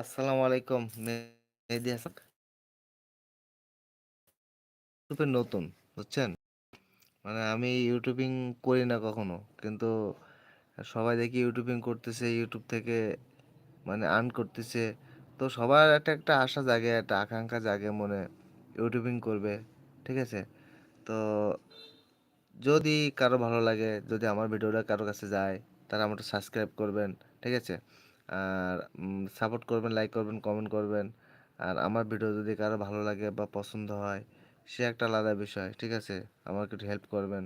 আসসালামু আলাইকুম মেহেদি হাসান। ইউটিউবে নতুন, বুঝছেন? মানে আমি ইউটিউবিং করি না কখনো, কিন্তু সবাই দেখি ইউটিউবিং করতেছে ইউটিউব থেকে মানে আর্ন করতেছে। তো সবার একটা একটা আশা জাগে, একটা আকাঙ্ক্ষা জাগে মনে ইউটিউবিং করবে, ঠিক আছে? তো যদি কারও ভালো লাগে, যদি আমার ভিডিওটা কারও কাছে যায় তারা আমাকে সাবস্ক্রাইব করবেন, ঠিক আছে? আর সাপোর্ট করবেন লাইক করবেন কমেন্ট করবেন। আর আমার ভিডিও যদি কারও ভালো লাগে বা পছন্দ হয়, সে একটা আলাদা বিষয়, ঠিক আছে? আমাকে একটু হেল্প করবেন।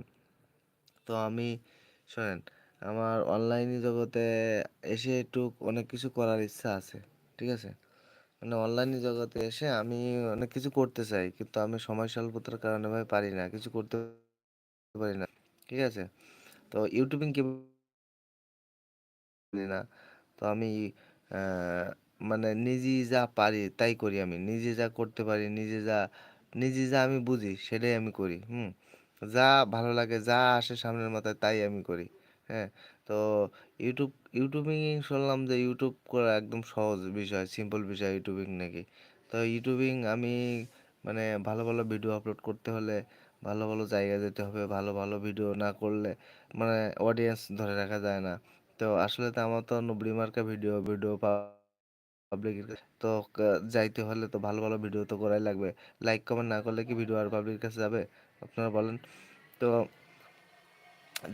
তো আমি, শোনেন, আমার অনলাইন জগতে এসে একটু অনেক কিছু করার ইচ্ছা আছে, ঠিক আছে? মানে অনলাইন জগতে এসে আমি অনেক কিছু করতে চাই, কিন্তু আমি সময় স্বল্পতার কারণে ভাই পারি না, কিছু করতে পারি না, ঠিক আছে? তো ইউটিউবিং কি না। তো আমি মানে নিজে যা পারি তাই করি আমি। নিজে যা করতে পারি, নিজে যা নিজে যা আমি বুঝি সেটাই আমি করি, হুম? যা ভালো লাগে, যা আসে সামনের মাথায় তাই আমি করি হ্যাঁ? তো ইউটিউব, ইউটিউবিং শুনলাম যে ইউটিউব করা একদম সহজ বিষয় সিম্পল বিষয় ইউটিউবিং নাকি? তো ইউটিউবিং আমি মানে ভালো ভালো ভিডিও আপলোড করতে হলে, ভালো ভালো জায়গায় যেতে হবে, ভালো ভালো ভিডিও না করলে মানে অডিয়েন্স ধরে রাখা যায় না। তো আসলে তো আমার তো নুবড়ি মার্কা ভিডিও ভিডিও পাবলিকের কাছে। তো যাইতে হলে তো ভালো ভালো ভিডিও তো করাই লাগবে। লাইক কমেন্ট না করলে কি ভিডিও আর পাবলিকের কাছে যাবে? আপনারা বলেন। তো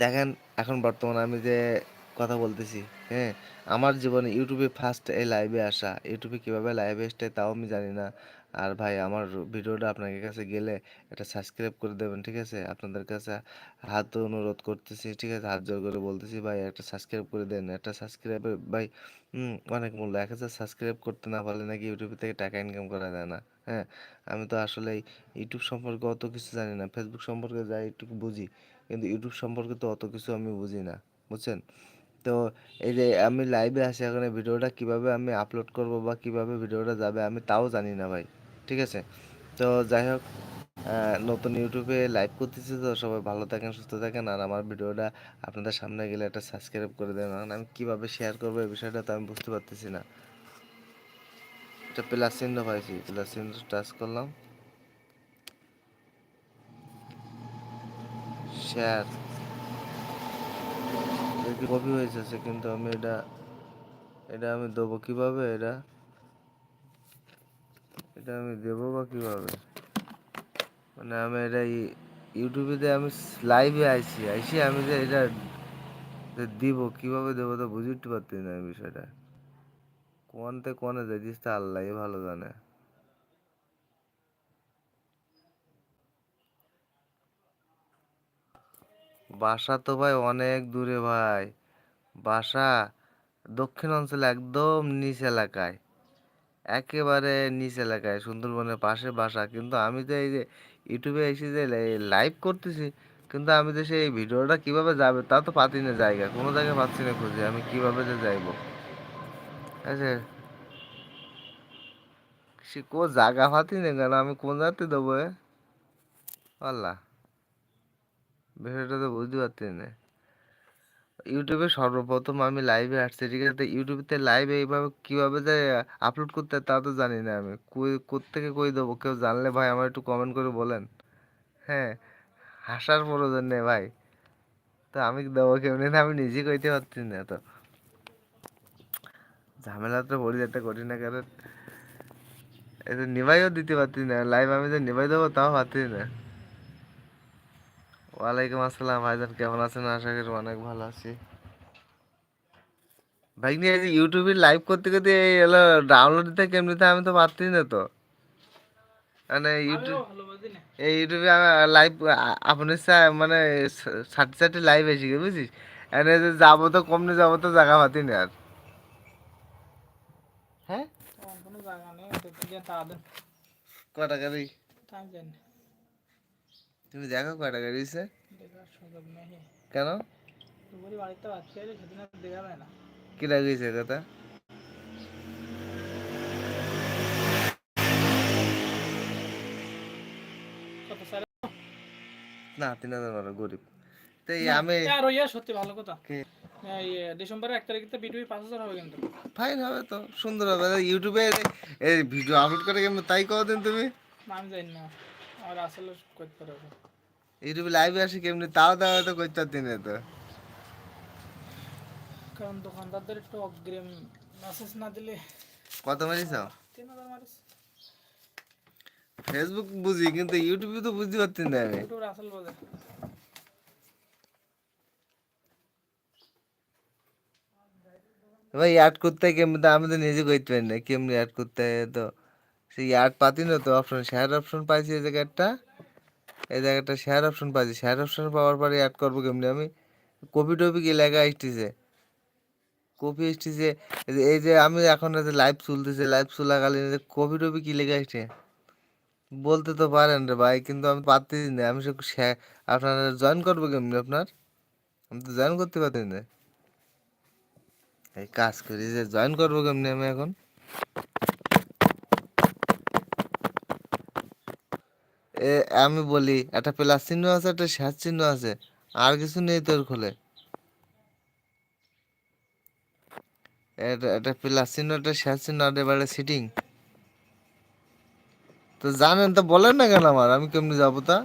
দেখেন, এখন বর্তমানে আমি যে কথা বলতেছি হ্যাঁ? আমার জীবনে ইউটিউবে ফার্স্ট এই লাইভে আসা। ইউটিউবে কীভাবে লাইভে এসছে তাও আমি জানি না। আর ভাই, আমার ভিডিওটা আপনাদের কাছে গেলে এটা সাবস্ক্রাইব করে দেবেন, ঠিক আছে? আপনাদের কাছে হাত অনুরোধ করতেছি, ঠিক আছে? হাত জোর করে বলতেছি, ভাই, একটা সাবস্ক্রাইব করে দেন। একটা সাবস্ক্রাইব ভাই অনেক মূল্য। এক হাজার সাবস্ক্রাইব করতে না পারলে নাকি ইউটিউব থেকে টাকা ইনকাম করা যায় না হ্যাঁ? আমি তো আসলে ইউটিউব সম্পর্কে অত কিছু জানি না। ফেসবুক সম্পর্কে যাই একটু বুঝি, কিন্তু ইউটিউব সম্পর্কে তো অত কিছু আমি বুঝি না, বুঝছেন? তো এই যে আমি লাইভে আসি এখন ভিডিওটা কীভাবে আমি আপলোড করব বা কীভাবে ভিডিওটা যাবে আমি তাও জানি না ভাই, ঠিক আছে? তো যাই হোক নতুন ইউটিউবে লাইভ করতেছি তো, সবাই ভালো থাকেন, সুস্থ থাকেন, আর আমার ভিডিওটা আপনাদের সামনে গেলে একটা সাবস্ক্রাইব করে দেন কারণ আমি কীভাবে শেয়ার করব এই বিষয়টা তো আমি বুঝতে পারতেছি না। এটা প্লাস চিহ্ন পাইছি প্লাস চিহ্ন টাচ করলাম। শেয়ার কপি হয়েছে কিন্তু আমি এটা এটা আমি দেবো কীভাবে এটা? এটা আমি দেবো বা কীভাবে? মানে আমি এটা ইউটিউবে আমি লাইভে আইছি আইসি আমি যে এটা দিব, কীভাবে দেবো তো বুঝে উঠতে না এই বিষয়টা। কোনতে কোনে যাইতিস তা আল্লাহ ভালো জানে। বাসা তো ভাই অনেক দূরে ভাই। বাসা দক্ষিণ অঞ্চলে একদম নিচ এলাকায়। একেবারে নিচ এলাকায়, সুন্দরবনের পাশে বাসা। কিন্তু আমি তো এই যে ইউটিউবে এসে যে লাইভ করতেছি, কিন্তু আমি তো সেই ভিডিওটা কীভাবে যাবে তা তো পাতি না জায়গা। কোনো জায়গায় পাচ্ছি না খুঁজে, আমি কীভাবে যে যাইবো? আচ্ছা সে কো জায়গা পাচ্ছি না কেন, আমি কোন জায়গাতে দেবো আল্লাহ। বিষয়টা তো বুঝতে পারছি না। ইউটিউবে সর্বপ্রথম আমি লাইভে আসছি, ঠিক আছে? ইউটিউবে লাইভে এইভাবে কীভাবে যে আপলোড করতে তা তো জানি না আমি। কই, কোত্থেকে কই দেবো? কেউ জানলে ভাই আমার একটু কমেন্ট করে বলেন। হ্যাঁ হাসার প্রয়োজন নেই ভাই। তো আমি দেবো কেমনি না আমি নিজে কইতে পারছি না তো। ঝামেলা তো পড়ি একটা কঠিন না কারণ, এটা নিভাইও দিতে পারছি না। লাইভ আমি যে নিভাই দেবো তাও পারছি না। ওয়ালাইকুম আসসালাম ভাইজান কেমন আছেন? আশা করি অনেক ভালো আছি। ভাই যে ইউটিউবে লাইভ করতে করতে এই হলো ডাউনলোড দিতে কেমনিতে আমি তো পারছি না তো। মানে ইউটিউব এই ইউটিউবে আমি লাইভ আপনি মানে ষাট ষাটটি লাইভ এসে গেছে বুঝছিস? এনে যে যাব তো কমনে যাব তো জায়গা পাতি না আর। হ্যাঁ? আমার কোনো তুমি দেখো ক টাকা দিয়েছে দেখার সুযোগ নেই। কেন? কি লাগিয়েছে কথা? না তিন হাজার বারো গরিব। তো এই আমি আর ইয়ে সত্যি ভালো কথা। ডিসেম্বরের এক তারিখে তো ভিডিও পাঁচ হাজার হবে কিন্তু। ফাইন হবে তো সুন্দর হবে। ইউটিউবে এই ভিডিও আপলোড করে কেমন তাই কদিন তুমি? আমি জানি না। আমার আসলে করতে পারব ইউটিউবে লাইভে আসি কেমনি? তাও তাও তো করতে পারতি না তো কারণ দোকানদারদের একটু অগ্রিম মেসেজ না দিলে কত মারিস? তিন হাজার মারিস। ফেসবুক বুঝি কিন্তু ইউটিউবে তো বুঝতে পারছি না আমি। ইউটিউবের আসল বোঝে ভাই অ্যাড করতে কেমনি তো আমি তো নিজে করতে পারি না। কেমনি অ্যাড করতে তো অ্যাড পাতি না তো অপশন শেয়ার অপশন পাইছি এই জায়গাটা। এই জায়গাটা শেয়ার অপশন পাইছি। শেয়ার অপশন পাওয়ার পরে অ্যাড করব কেমনি? আমি কপি টপি কি লেখা আসতেছে কপি আসতেছে এই যে- আমি এখন লাইভ চলতেছে লাইভ চলাকালীন কপি টপি কি লেখা আসছে বলতে তো পারেন রে ভাই, কিন্তু আমি পারতেছি না। আমি আপনারা জয়েন করব কেমনি আপনার? আমি তো জয়েন করতে পারতেছি না। এই কাজ করি যে জয়েন করব কেমনি আমি এখন? আমি বলি, একটা প্লাস চিহ্ন আছে, একটা শেষ চিহ্ন আছে। আর কিছু নেই তোর খোলে। একটা প্লাস চিহ্ন, একটা শেষ চিহ্ন, আর এবারে সিটিং তো জানেন তো, বলেন না কেন আমার, আমি কেমনি যাব তা?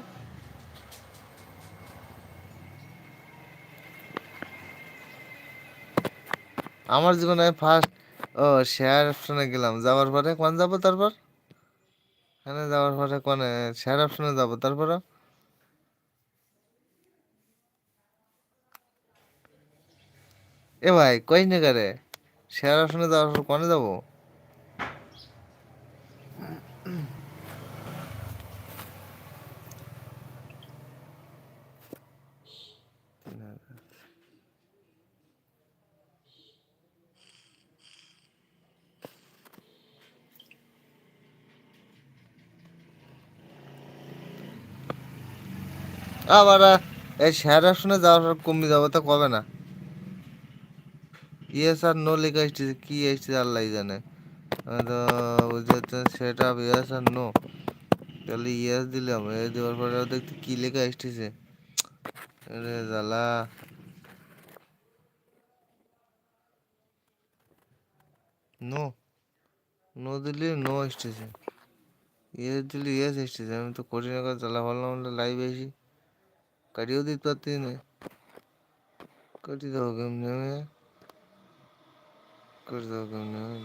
আমার জীবনে ফার্স্ট ও শেয়ার অপশনে গেলাম। যাওয়ার পরে কোন যাব তারপর? এখানে যাওয়ার পরে কোনে শেয়ার অপশনে যাব, তারপরে? এ ভাই, কই না শেয়ার অপশনে যাওয়ার পর কোনে যাব? আবার এই শেয়ার অপশনে যাওয়ার কমে যাব তো কবে না? ইয়েস আর নো লেখা এসেছে, কি এসেছে আল্লাহ জানে। তো বুঝতে সেটা ইয়েস আর নো। তাহলে ইয়েস দিলাম এ দেওয়ার পরে দেখতে কি লেখা এসেছে। আরে জ্বালা। নো নো দিলে নো এসেছে। ইয়েস দিলে ইয়েস এসেছে, আমি তো করি না জ্বালা ভাবলাম, লাইভ এসি। কাটিয়েও দিতে পারতি না কাটি দেবো কেমনি আমি করে দেবো কেমনি আমি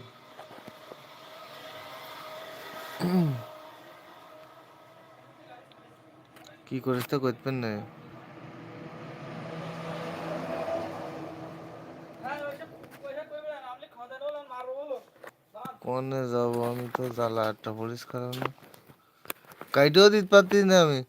কি করিস তো করতেন না কোনে যাব আমি তো জ্বালা একটা পরিষ্কার না কাইটেও দিতে পারতি না আমি